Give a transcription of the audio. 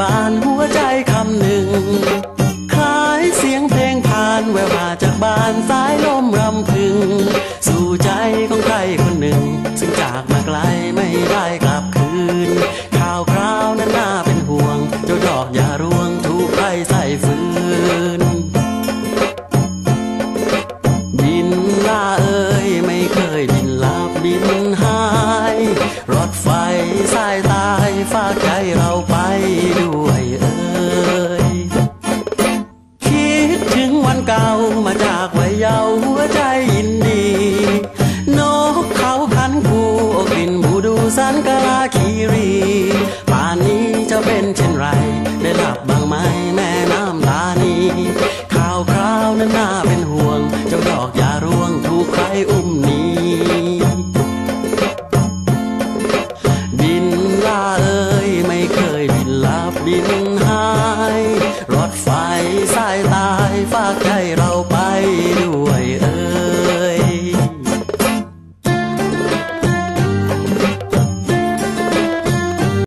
มานหัวใจคำหนึ่ง คล้ายเสียงเพลงผ่านแววมาจากบ้านสายลมรำพึง สู่ใจของใครคนหนึ่ง ซึ่งจากมาไกลไม่ได้กลับคืน ข่าวคราวนั้นน่าเป็นห่วง เจ้าดอกอย่าร่วงถูกไฟใส่ฟืน บินล่าเอ้ยไม่เคยบินลาบบินหาย รถไฟสายตายฝากใจเรา เก่ามาจากวัยเยาว์หัวใจยินดี นกเขาพันกูโอกลิ่นบูดูสันกลาคีรีป่านนี้จะเป็นเช่นไร ได้หลับบ้างไหมแม่น้ำตานีข่าวคราวนั้นน่าเป็นห่วง เจ้าดอกยาร่วงถูกใครอุ้มหนีบินล่าเอ้ยไม่เคยบินลับบินหาย รถไฟสาย เราไปด้วยเออ